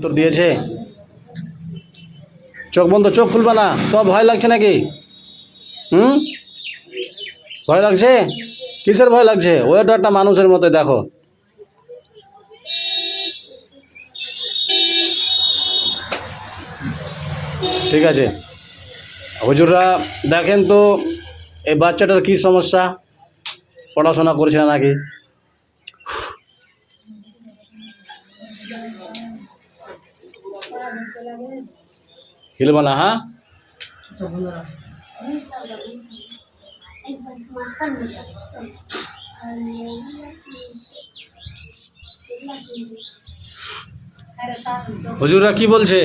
উত্তর দিয়েছে। চোখ বন্ধ, চোখ খুলবে না। তো ভয় লাগছে নাকি? হুম? ভয় লাগছে? কিসের ভয় লাগছে? ওটা একটা মানুষের মতো দেখো। ঠিক আছে। হুজুররা দেখেন তো, এই বাচ্চাটার কি সমস্যা? পড়াশোনা করছে না নাকি? হিলবে না হ্যাঁ? হুজুররা কি বলছে?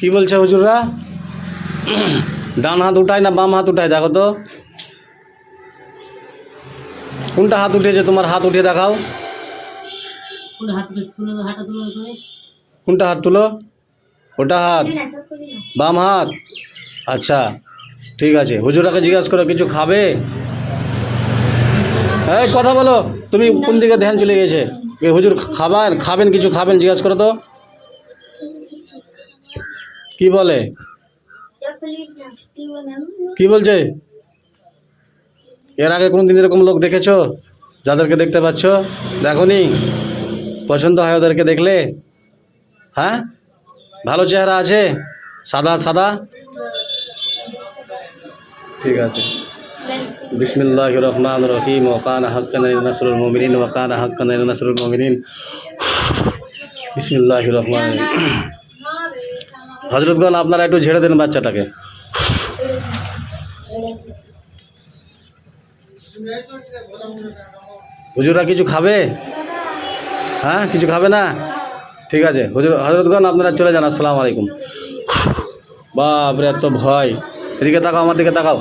কি বলছে হুজুররা? ডান হাত উঠায় না বাম হাত উঠায়? দেখো তো। কোনটা হাত উঠেছে তোমার? হাত উঠিয়ে দেখাও। কোনটা হাত তুলো ওটা হাত। বাম হাত? আচ্ছা ঠিক আছে। হুজুরাকে জিজ্ঞাসা করো কিছু খাবে? এই কথা বলো। তুমি কোন দিকে ধ্যান চলে গেছে? এ হুজুর খাবার খাবেন কিছু খাবেন জিজ্ঞাসা করো তো। কি বলে? কি বলছে? এর আগে কোনো দিন এরকম লোক দেখেছ? যাদেরকে দেখতে পাচ্ছ? দেখনি? পছন্দ হয় ওদেরকে দেখলে? হ্যাঁ? ভালো চেহারা আছে? সাদা সাদা? ঠিক আছে। বিসমিল্লাহ রহমান রহিম। ওকান হকান নাসরুল মমিনিন। ওকান হকান নাসরুল মমিনিন। বিসমিল্লাহ রহমান হজরতগণ আপনারা একটু ঝেড়ে দেন বাচ্চাটাকে। হুজুরা কিছু খাবে? হ্যাঁ কিছু খাবে না? ঠিক আছে, হুজুর হজরতগণ আপনারা চলে যান, আসসালামু আলাইকুম। বাপরে, এত ভয়। এদিকে তাকাও, আমার দিকে তাকাও।